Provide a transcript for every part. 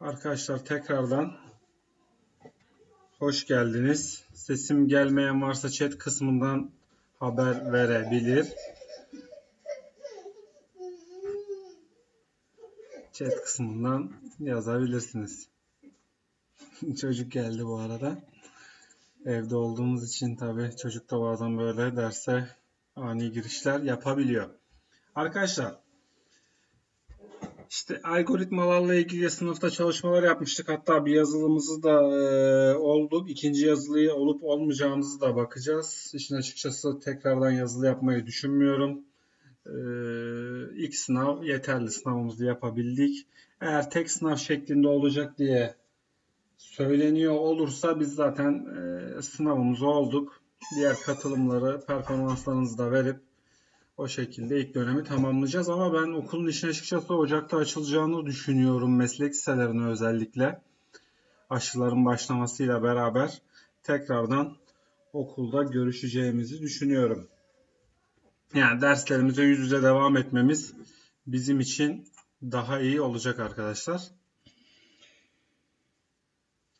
Arkadaşlar tekrardan hoş geldiniz. Sesim gelmeyen varsa chat kısmından haber verebilir. Chat kısmından yazabilirsiniz. Çocuk geldi bu arada. Evde olduğumuz için tabii çocuk da bazen böyle derse ani girişler yapabiliyor. Arkadaşlar işte algoritmalarla ilgili sınıfta çalışmalar yapmıştık. Hatta bir yazılımızı da e, olduk. İkinci yazılıyı olup olmayacağımızı da bakacağız. İşin açıkçası tekrardan yazılı yapmayı düşünmüyorum. E, ilk sınav yeterli sınavımızı yapabildik. Eğer tek sınav şeklinde olacak diye söyleniyor olursa biz zaten e, sınavımızı olduk. Diğer katılımları, performanslarınızı da verip o şekilde ilk dönemi tamamlayacağız ama ben okulun işin açıkçası Ocak'ta açılacağını düşünüyorum meslek liselerine özellikle. Aşıların başlamasıyla beraber tekrardan okulda görüşeceğimizi düşünüyorum. Yani derslerimize yüz yüze devam etmemiz bizim için daha iyi olacak arkadaşlar.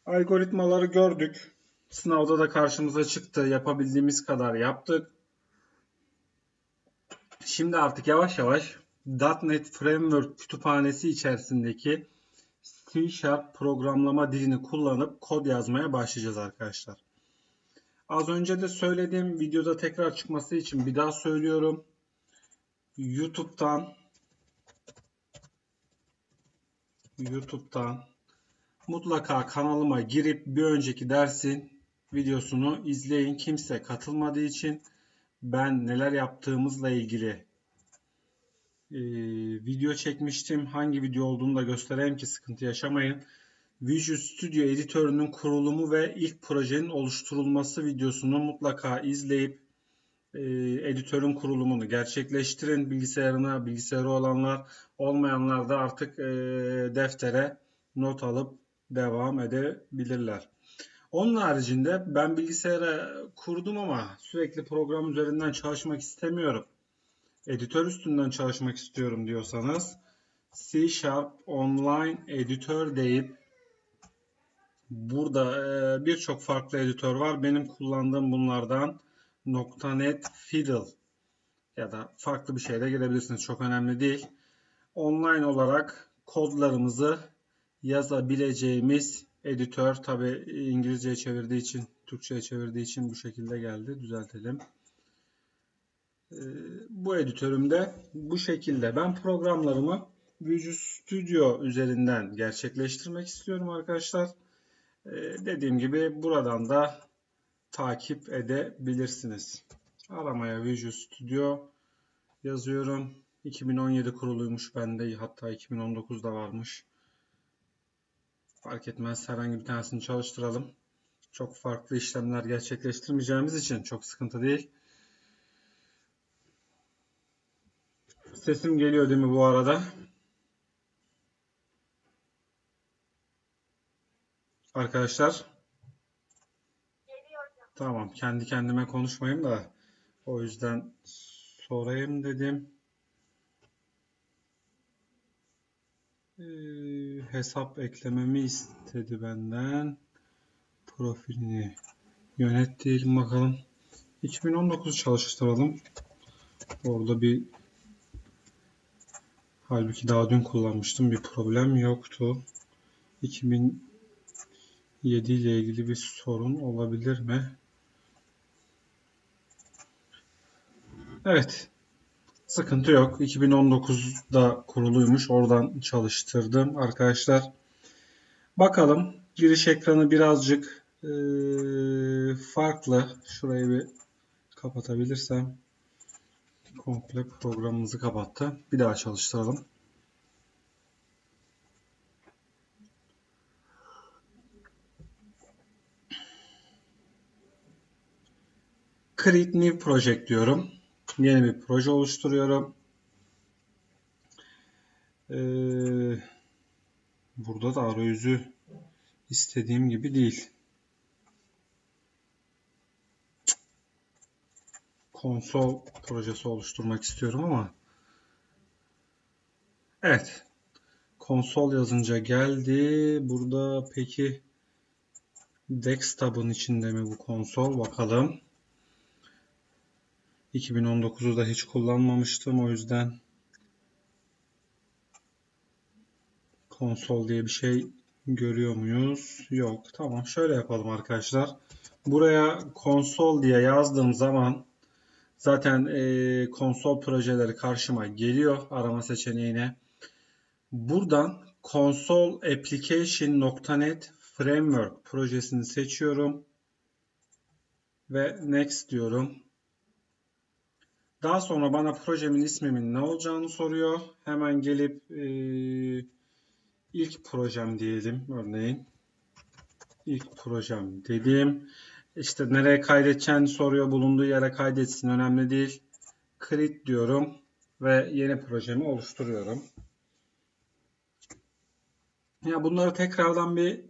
Algoritmaları gördük. Sınavda da karşımıza çıktı. Yapabildiğimiz kadar yaptık. Şimdi artık yavaş yavaş .NET Framework kütüphanesi içerisindeki C Sharp programlama dilini kullanıp kod yazmaya başlayacağız arkadaşlar. Az önce de söylediğim videoda tekrar çıkması için bir daha söylüyorum. YouTube'dan YouTube'dan mutlaka kanalıma girip bir önceki dersin videosunu izleyin. Kimse katılmadığı için ben neler yaptığımızla ilgili e, video çekmiştim. Hangi video olduğunu da göstereyim ki sıkıntı yaşamayın. Visual Studio editörünün kurulumu ve ilk projenin oluşturulması videosunu mutlaka izleyip e, editörün kurulumunu gerçekleştirin. Bilgisayarına bilgisayarı olanlar olmayanlar da artık e, deftere not alıp devam edebilirler. Onun haricinde ben bilgisayara kurdum ama sürekli program üzerinden çalışmak istemiyorum. Editör üstünden çalışmak istiyorum diyorsanız C Sharp Online Editör deyip burada e, birçok farklı editör var. Benim kullandığım bunlardan .NET Fiddle ya da farklı bir şeyle girebilirsiniz. Çok önemli değil. Online olarak kodlarımızı yazabileceğimiz editör tabi İngilizceye çevirdiği için, Türkçe'ye çevirdiği için bu şekilde geldi. Düzeltelim. Ee, bu editörümde bu şekilde. Ben programlarımı Visual Studio üzerinden gerçekleştirmek istiyorum arkadaşlar. Ee, dediğim gibi buradan da takip edebilirsiniz. Aramaya Visual Studio yazıyorum. 2017 kuruluymuş bende. Hatta 2019'da varmış. Fark etmez herhangi bir tanesini çalıştıralım. Çok farklı işlemler gerçekleştirmeyeceğimiz için çok sıkıntı değil. Sesim geliyor değil mi bu arada? Arkadaşlar. Tamam kendi kendime konuşmayayım da o yüzden sorayım dedim. Ee, hesap eklememi istedi benden. Profilini yönet bakalım. 2019 çalıştıralım. Orada bir halbuki daha dün kullanmıştım. Bir problem yoktu. 2007 ile ilgili bir sorun olabilir mi? Evet. Sıkıntı yok. 2019'da kuruluymuş. Oradan çalıştırdım arkadaşlar. Bakalım. Giriş ekranı birazcık e, farklı. Şurayı bir kapatabilirsem. Komple programımızı kapattı. Bir daha çalıştıralım. Create New Project diyorum. Yeni bir proje oluşturuyorum. Ee, burada da arayüzü istediğim gibi değil. Konsol projesi oluşturmak istiyorum ama Evet. konsol yazınca geldi. Burada peki desktop'un içinde mi bu konsol? Bakalım. 2019'u da hiç kullanmamıştım. O yüzden konsol diye bir şey görüyor muyuz? Yok. Tamam. Şöyle yapalım arkadaşlar. Buraya konsol diye yazdığım zaman zaten e, konsol projeleri karşıma geliyor arama seçeneğine. Buradan console application.net framework projesini seçiyorum ve next diyorum. Daha sonra bana projemin ismimin ne olacağını soruyor. Hemen gelip e, ilk projem diyelim örneğin. İlk projem dedim. İşte nereye kaydedeceğini soruyor. Bulunduğu yere kaydetsin önemli değil. Create diyorum ve yeni projemi oluşturuyorum. Ya bunları tekrardan bir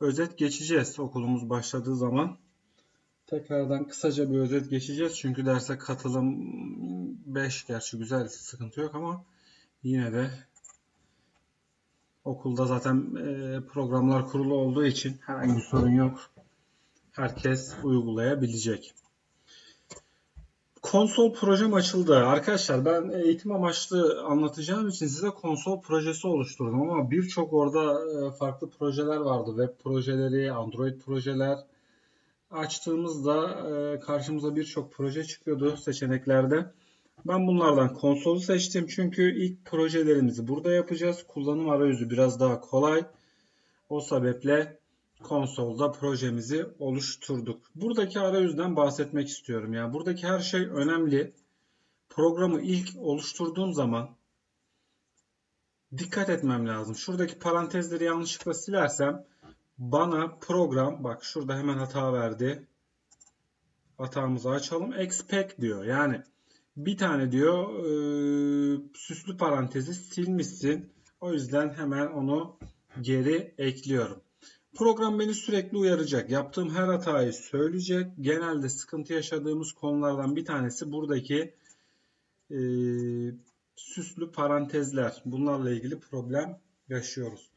özet geçeceğiz okulumuz başladığı zaman. Tekrardan kısaca bir özet geçeceğiz. Çünkü derse katılım 5 gerçi güzel sıkıntı yok ama yine de okulda zaten e, programlar kurulu olduğu için herhangi bir sorun yok. Herkes uygulayabilecek. Konsol projem açıldı. Arkadaşlar ben eğitim amaçlı anlatacağım için size konsol projesi oluşturdum ama birçok orada e, farklı projeler vardı. Web projeleri, Android projeler. Açtığımızda e, karşımıza birçok proje çıkıyordu seçeneklerde. Ben bunlardan konsolu seçtim çünkü ilk projelerimizi burada yapacağız. Kullanım arayüzü biraz daha kolay. O sebeple konsolda projemizi oluşturduk. Buradaki arayüzden bahsetmek istiyorum. Yani buradaki her şey önemli. Programı ilk oluşturduğum zaman dikkat etmem lazım. Şuradaki parantezleri yanlışlıkla silersem bana program bak şurada hemen hata verdi. Hatamızı açalım. Expect diyor. Yani bir tane diyor e, süslü parantezi silmişsin. O yüzden hemen onu geri ekliyorum. Program beni sürekli uyaracak. Yaptığım her hatayı söyleyecek. Genelde sıkıntı yaşadığımız konulardan bir tanesi buradaki e, süslü parantezler. Bunlarla ilgili problem yaşıyoruz.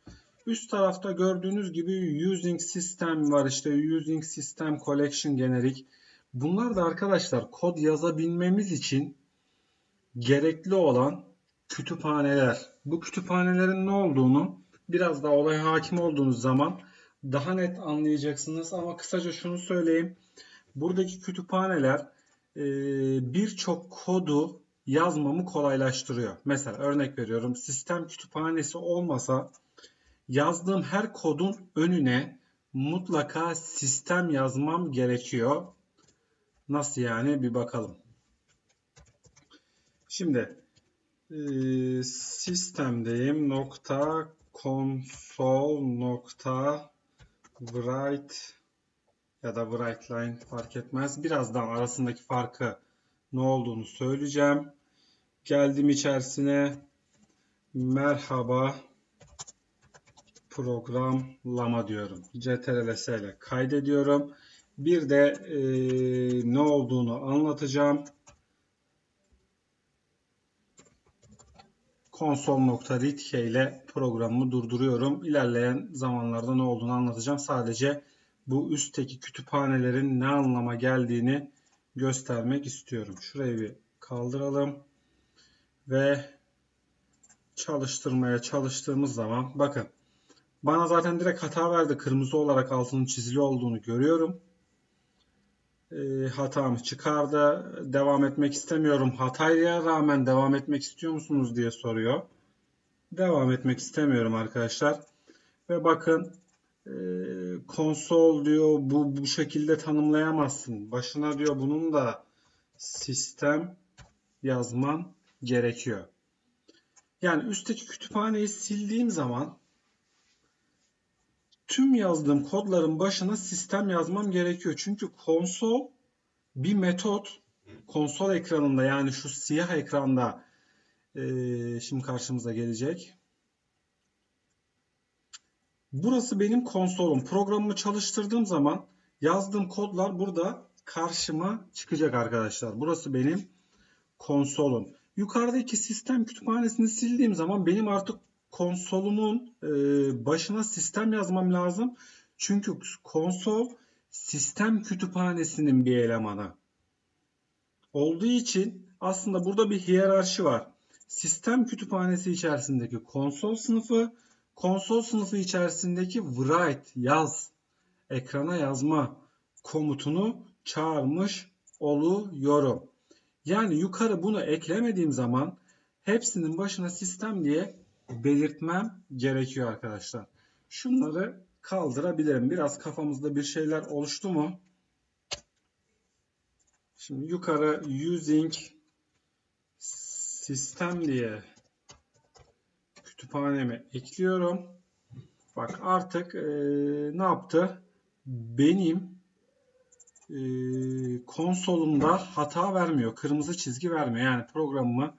Üst tarafta gördüğünüz gibi using system var. İşte using system collection generik. Bunlar da arkadaşlar kod yazabilmemiz için gerekli olan kütüphaneler. Bu kütüphanelerin ne olduğunu biraz daha olaya hakim olduğunuz zaman daha net anlayacaksınız ama kısaca şunu söyleyeyim. Buradaki kütüphaneler e, birçok kodu yazmamı kolaylaştırıyor. Mesela örnek veriyorum sistem kütüphanesi olmasa yazdığım her kodun önüne mutlaka sistem yazmam gerekiyor. Nasıl yani bir bakalım. Şimdi e, sistemdeyim nokta console nokta write ya da write line fark etmez. Birazdan arasındaki farkı ne olduğunu söyleyeceğim. Geldim içerisine merhaba programlama diyorum. CTRL-S ile kaydediyorum. Bir de e, ne olduğunu anlatacağım. console.readk ile programımı durduruyorum. İlerleyen zamanlarda ne olduğunu anlatacağım. Sadece bu üstteki kütüphanelerin ne anlama geldiğini göstermek istiyorum. Şurayı bir kaldıralım. Ve çalıştırmaya çalıştığımız zaman bakın bana zaten direkt hata verdi. Kırmızı olarak altının çizili olduğunu görüyorum. E, hatamı çıkardı. Devam etmek istemiyorum. Hataya rağmen devam etmek istiyor musunuz diye soruyor. Devam etmek istemiyorum arkadaşlar. Ve bakın e, konsol diyor bu bu şekilde tanımlayamazsın. Başına diyor bunun da sistem yazman gerekiyor. Yani üstteki kütüphaneyi sildiğim zaman tüm yazdığım kodların başına sistem yazmam gerekiyor. Çünkü konsol bir metot konsol ekranında yani şu siyah ekranda e, şimdi karşımıza gelecek. Burası benim konsolum. Programımı çalıştırdığım zaman yazdığım kodlar burada karşıma çıkacak arkadaşlar. Burası benim konsolum. Yukarıdaki sistem kütüphanesini sildiğim zaman benim artık konsolumun e, başına sistem yazmam lazım. Çünkü konsol sistem kütüphanesinin bir elemanı. Olduğu için aslında burada bir hiyerarşi var. Sistem kütüphanesi içerisindeki konsol sınıfı, konsol sınıfı içerisindeki write yaz, ekrana yazma komutunu çağırmış oluyorum. Yani yukarı bunu eklemediğim zaman hepsinin başına sistem diye belirtmem gerekiyor arkadaşlar. Şunları kaldırabilirim. Biraz kafamızda bir şeyler oluştu mu? Şimdi yukarı using sistem diye kütüphaneme ekliyorum. Bak artık e, ne yaptı? Benim e, konsolumda hata vermiyor. Kırmızı çizgi vermiyor. Yani programımı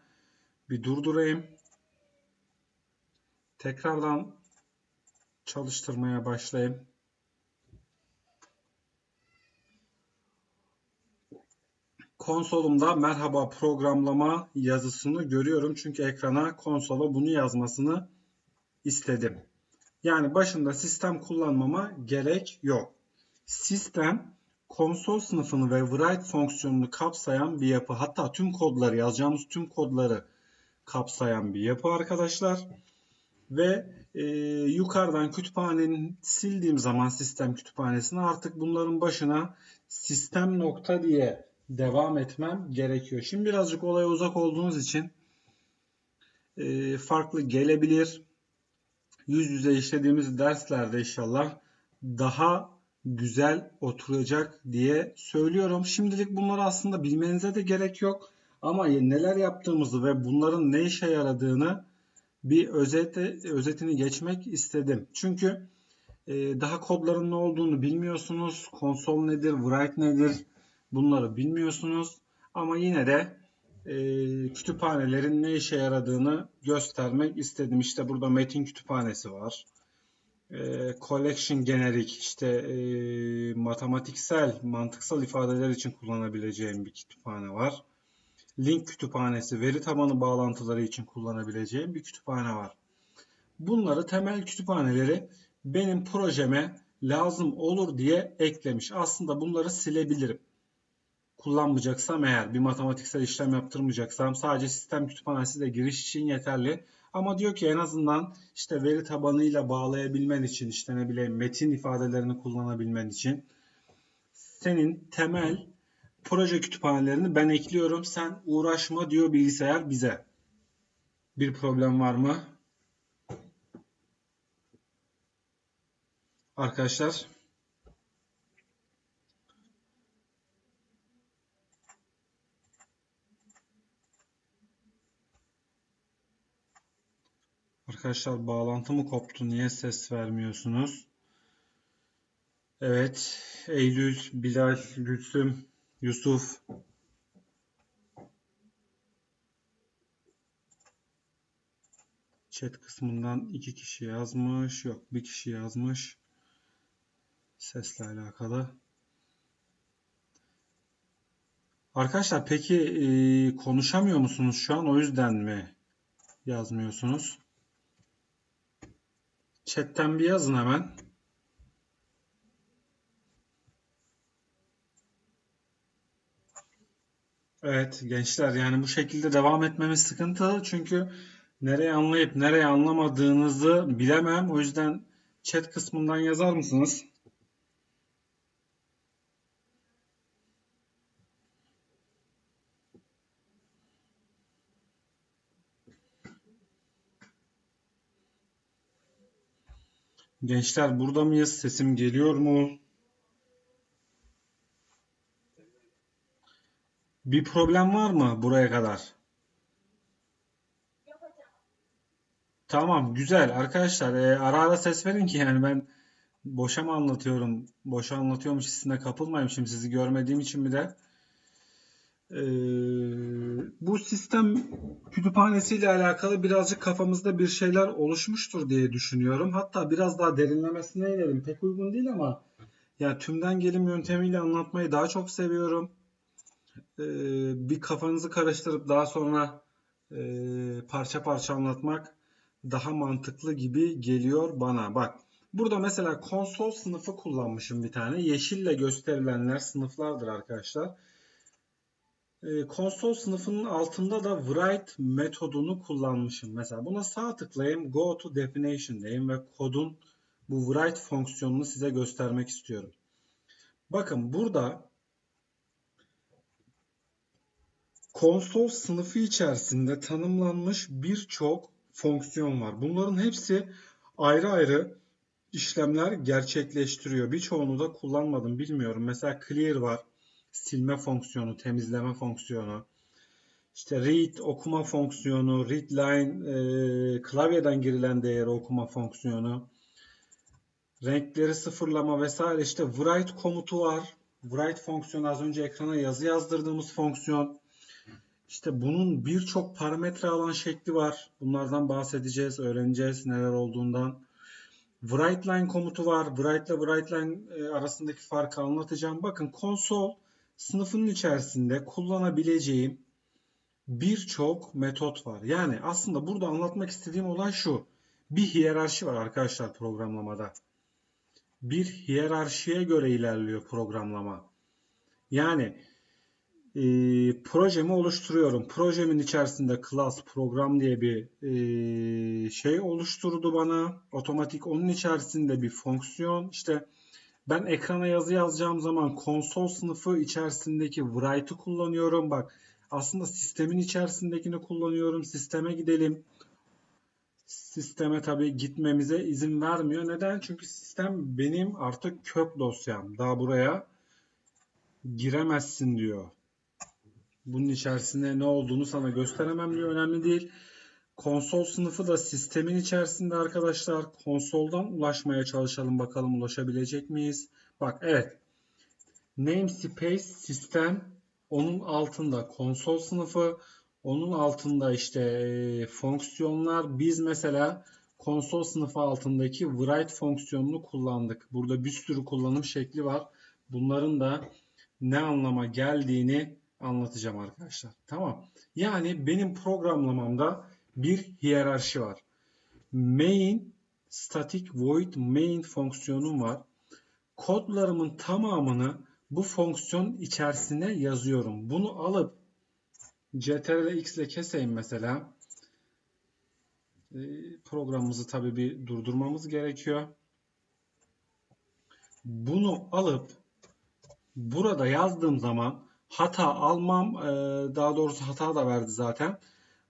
bir durdurayım. Tekrardan çalıştırmaya başlayayım. Konsolumda merhaba programlama yazısını görüyorum. Çünkü ekrana konsola bunu yazmasını istedim. Yani başında sistem kullanmama gerek yok. Sistem konsol sınıfını ve write fonksiyonunu kapsayan bir yapı. Hatta tüm kodları yazacağımız tüm kodları kapsayan bir yapı arkadaşlar. Ve e, yukarıdan kütüphanenin sildiğim zaman sistem kütüphanesini artık bunların başına sistem nokta diye devam etmem gerekiyor. Şimdi birazcık olaya uzak olduğunuz için e, farklı gelebilir. Yüz yüze işlediğimiz derslerde inşallah daha güzel oturacak diye söylüyorum. Şimdilik bunları aslında bilmenize de gerek yok. Ama neler yaptığımızı ve bunların ne işe yaradığını bir özete, özetini geçmek istedim. Çünkü e, daha kodların ne olduğunu bilmiyorsunuz. Konsol nedir, write nedir bunları bilmiyorsunuz. Ama yine de e, kütüphanelerin ne işe yaradığını göstermek istedim. İşte burada metin kütüphanesi var e, collection generik işte e, matematiksel, mantıksal ifadeler için kullanabileceğim bir kütüphane var. Link kütüphanesi, veri tabanı bağlantıları için kullanabileceğim bir kütüphane var. Bunları temel kütüphaneleri benim projeme lazım olur diye eklemiş. Aslında bunları silebilirim. Kullanmayacaksam eğer bir matematiksel işlem yaptırmayacaksam sadece sistem kütüphanesi de giriş için yeterli. Ama diyor ki en azından işte veri tabanıyla bağlayabilmen için işte ne bileyim metin ifadelerini kullanabilmen için senin temel proje kütüphanelerini ben ekliyorum. Sen uğraşma diyor bilgisayar bize. Bir problem var mı? Arkadaşlar Arkadaşlar bağlantı mı koptu? Niye ses vermiyorsunuz? Evet. Eylül, Bilal, Gülsüm, Yusuf. Chat kısmından iki kişi yazmış. Yok bir kişi yazmış. Sesle alakalı. Arkadaşlar peki e, konuşamıyor musunuz şu an? O yüzden mi yazmıyorsunuz? Chat'ten bir yazın hemen. Evet gençler yani bu şekilde devam etmemiz sıkıntı. Çünkü nereye anlayıp nereye anlamadığınızı bilemem. O yüzden chat kısmından yazar mısınız? Gençler burada mıyız? Sesim geliyor mu? Bir problem var mı buraya kadar? Tamam, güzel. Arkadaşlar e, ara ara ses verin ki yani ben boşa mı anlatıyorum? Boşa anlatıyormuş hissine kapılmayayım şimdi sizi görmediğim için bir de. Ee, bu sistem kütüphanesiyle alakalı birazcık kafamızda bir şeyler oluşmuştur diye düşünüyorum. Hatta biraz daha derinlemesine inelim. Pek uygun değil ama yani tümden gelim yöntemiyle anlatmayı daha çok seviyorum. Ee, bir kafanızı karıştırıp daha sonra e, parça parça anlatmak daha mantıklı gibi geliyor bana. Bak burada mesela konsol sınıfı kullanmışım bir tane. Yeşille gösterilenler sınıflardır arkadaşlar. Ee, konsol sınıfının altında da write metodunu kullanmışım. Mesela buna sağ tıklayayım. Go to definition diyeyim ve kodun bu write fonksiyonunu size göstermek istiyorum. Bakın burada konsol sınıfı içerisinde tanımlanmış birçok fonksiyon var. Bunların hepsi ayrı ayrı işlemler gerçekleştiriyor. Birçoğunu da kullanmadım bilmiyorum. Mesela clear var. Silme fonksiyonu, temizleme fonksiyonu. İşte read okuma fonksiyonu, read line e, klavyeden girilen değeri okuma fonksiyonu. Renkleri sıfırlama vesaire işte write komutu var. Write fonksiyonu az önce ekrana yazı yazdırdığımız fonksiyon. İşte bunun birçok parametre alan şekli var. Bunlardan bahsedeceğiz, öğreneceğiz neler olduğundan. WriteLine komutu var. Write ile WriteLine e, arasındaki farkı anlatacağım. Bakın konsol sınıfının içerisinde kullanabileceğim birçok metot var. Yani aslında burada anlatmak istediğim olay şu. Bir hiyerarşi var arkadaşlar programlamada. Bir hiyerarşiye göre ilerliyor programlama. Yani e, projemi oluşturuyorum. Projemin içerisinde class program diye bir e, şey oluşturdu bana. Otomatik onun içerisinde bir fonksiyon. İşte ben ekrana yazı yazacağım zaman konsol sınıfı içerisindeki write'ı kullanıyorum. Bak aslında sistemin içerisindekini kullanıyorum. Sisteme gidelim. Sisteme tabi gitmemize izin vermiyor. Neden? Çünkü sistem benim artık kök dosyam. Daha buraya giremezsin diyor. Bunun içerisinde ne olduğunu sana gösteremem diyor. Önemli değil. Konsol sınıfı da sistemin içerisinde arkadaşlar. Konsoldan ulaşmaya çalışalım bakalım ulaşabilecek miyiz? Bak evet. Namespace sistem onun altında konsol sınıfı onun altında işte e, fonksiyonlar biz mesela konsol sınıfı altındaki write fonksiyonunu kullandık. Burada bir sürü kullanım şekli var. Bunların da ne anlama geldiğini anlatacağım arkadaşlar. Tamam. Yani benim programlamamda bir hiyerarşi var. Main static void main fonksiyonum var. Kodlarımın tamamını bu fonksiyon içerisine yazıyorum. Bunu alıp ctrl x ile keseyim mesela. Ee, programımızı tabi bir durdurmamız gerekiyor. Bunu alıp burada yazdığım zaman hata almam. Ee, daha doğrusu hata da verdi zaten.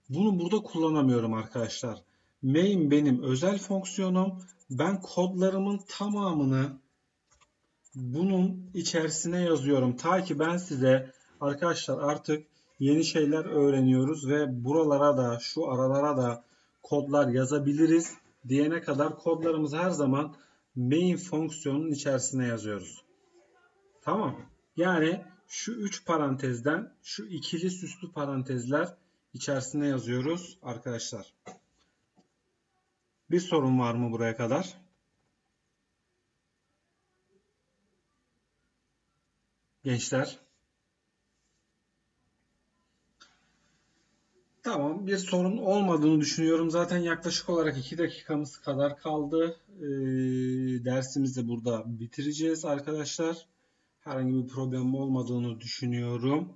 Bunu burada kullanamıyorum arkadaşlar. Main benim özel fonksiyonum. Ben kodlarımın tamamını bunun içerisine yazıyorum. Ta ki ben size arkadaşlar artık yeni şeyler öğreniyoruz ve buralara da şu aralara da kodlar yazabiliriz diyene kadar kodlarımızı her zaman main fonksiyonun içerisine yazıyoruz. Tamam. Yani şu üç parantezden şu ikili süslü parantezler içerisine yazıyoruz arkadaşlar. Bir sorun var mı buraya kadar? Gençler. Tamam bir sorun olmadığını düşünüyorum. Zaten yaklaşık olarak 2 dakikamız kadar kaldı. Ee, dersimizi de burada bitireceğiz arkadaşlar. Herhangi bir problem olmadığını düşünüyorum.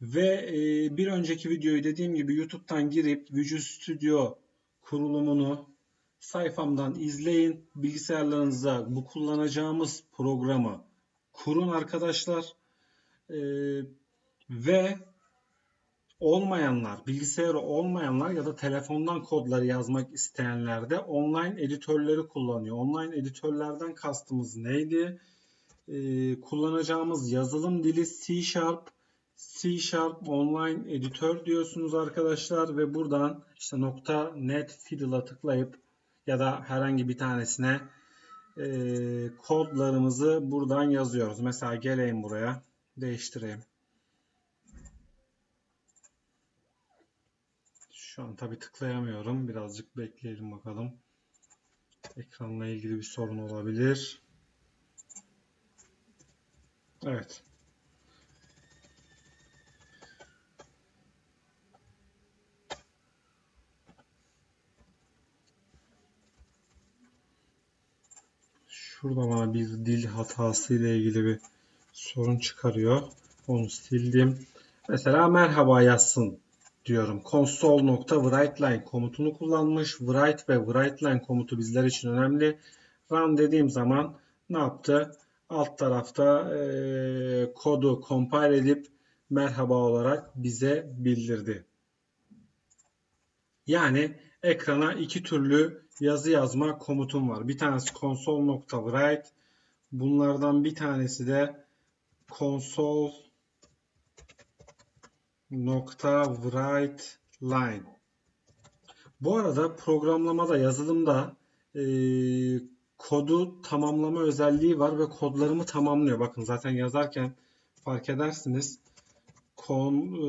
Ve e, bir önceki videoyu dediğim gibi YouTube'dan girip Visual Studio kurulumunu sayfamdan izleyin. Bilgisayarlarınıza bu kullanacağımız programı kurun arkadaşlar. E, ve olmayanlar, bilgisayarı olmayanlar ya da telefondan kodları yazmak isteyenler de online editörleri kullanıyor. Online editörlerden kastımız neydi? Ee, kullanacağımız yazılım dili C Sharp, C Sharp Online Editör diyorsunuz arkadaşlar ve buradan işte nokta .NET Fiddle'a tıklayıp ya da herhangi bir tanesine e, kodlarımızı buradan yazıyoruz. Mesela geleyim buraya, değiştireyim. Şu an tabi tıklayamıyorum. Birazcık bekleyelim bakalım. Ekranla ilgili bir sorun olabilir. Evet. Şurada bana bir dil hatası ile ilgili bir sorun çıkarıyor. Onu sildim. Mesela merhaba yazsın diyorum. console.writeline komutunu kullanmış. Write ve writeline komutu bizler için önemli. Run dediğim zaman ne yaptı? Alt tarafta e, kodu compile edip merhaba olarak bize bildirdi. Yani ekrana iki türlü yazı yazma komutum var. Bir tanesi console.write. Bunlardan bir tanesi de console nokta. Bu arada programlamada yazılımda e, kodu tamamlama özelliği var ve kodlarımı tamamlıyor. Bakın zaten yazarken fark edersiniz. Kon e,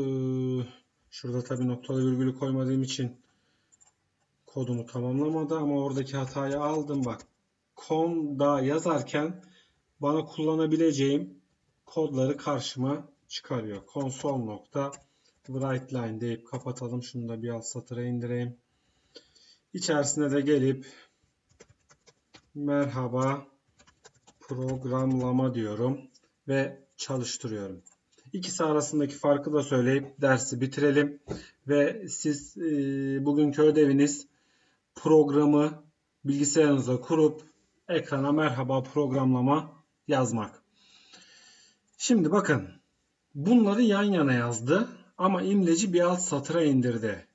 şurada tabi noktalı virgülü koymadığım için kodumu tamamlamadı ama oradaki hatayı aldım bak. Con'da yazarken bana kullanabileceğim kodları karşıma çıkarıyor. Console nokta write line deyip kapatalım. Şunu da bir alt satıra indireyim. İçerisine de gelip merhaba programlama diyorum ve çalıştırıyorum. İkisi arasındaki farkı da söyleyip dersi bitirelim ve siz e, bugünkü ödeviniz programı bilgisayarınıza kurup ekrana merhaba programlama yazmak. Şimdi bakın bunları yan yana yazdı ama imleci bir alt satıra indirdi.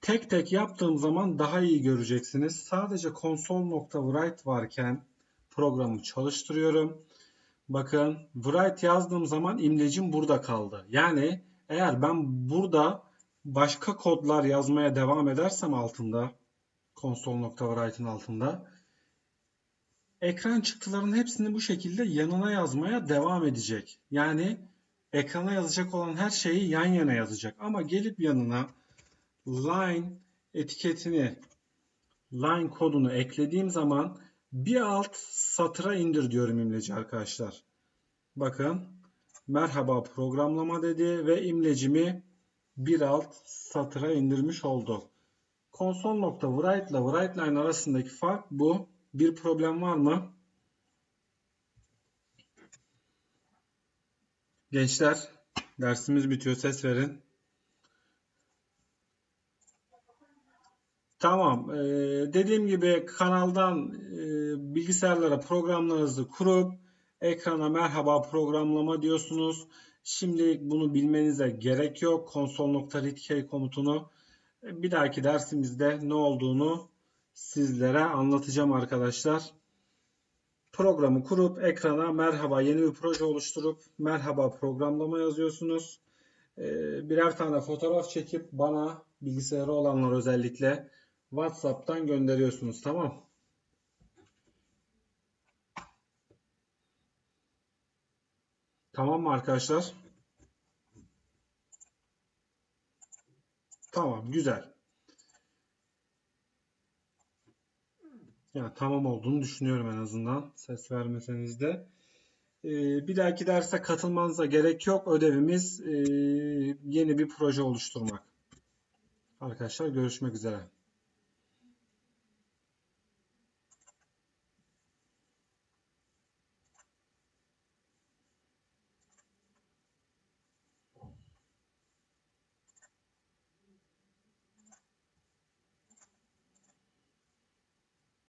Tek tek yaptığım zaman daha iyi göreceksiniz. Sadece console.write varken programı çalıştırıyorum. Bakın write yazdığım zaman imlecim burada kaldı. Yani eğer ben burada başka kodlar yazmaya devam edersem altında console.write'ın altında ekran çıktılarının hepsini bu şekilde yanına yazmaya devam edecek. Yani ekrana yazacak olan her şeyi yan yana yazacak. Ama gelip yanına line etiketini line kodunu eklediğim zaman bir alt satıra indir diyorum imleci arkadaşlar. Bakın merhaba programlama dedi ve imlecimi bir alt satıra indirmiş oldu. Console.write ile WriteLine arasındaki fark bu. Bir problem var mı? Gençler dersimiz bitiyor. Ses verin. Tamam. Ee, dediğim gibi kanaldan e, bilgisayarlara programlarınızı kurup ekrana merhaba programlama diyorsunuz. Şimdi bunu bilmenize gerek yok. Console.readkey komutunu bir dahaki dersimizde ne olduğunu sizlere anlatacağım arkadaşlar. Programı kurup ekrana merhaba yeni bir proje oluşturup merhaba programlama yazıyorsunuz. Ee, birer tane fotoğraf çekip bana bilgisayarı olanlar özellikle WhatsApp'tan gönderiyorsunuz tamam. Tamam mı arkadaşlar? Tamam güzel. Yani tamam olduğunu düşünüyorum en azından. Ses vermeseniz de. Ee, bir dahaki derse katılmanıza gerek yok. Ödevimiz e, yeni bir proje oluşturmak. Arkadaşlar görüşmek üzere.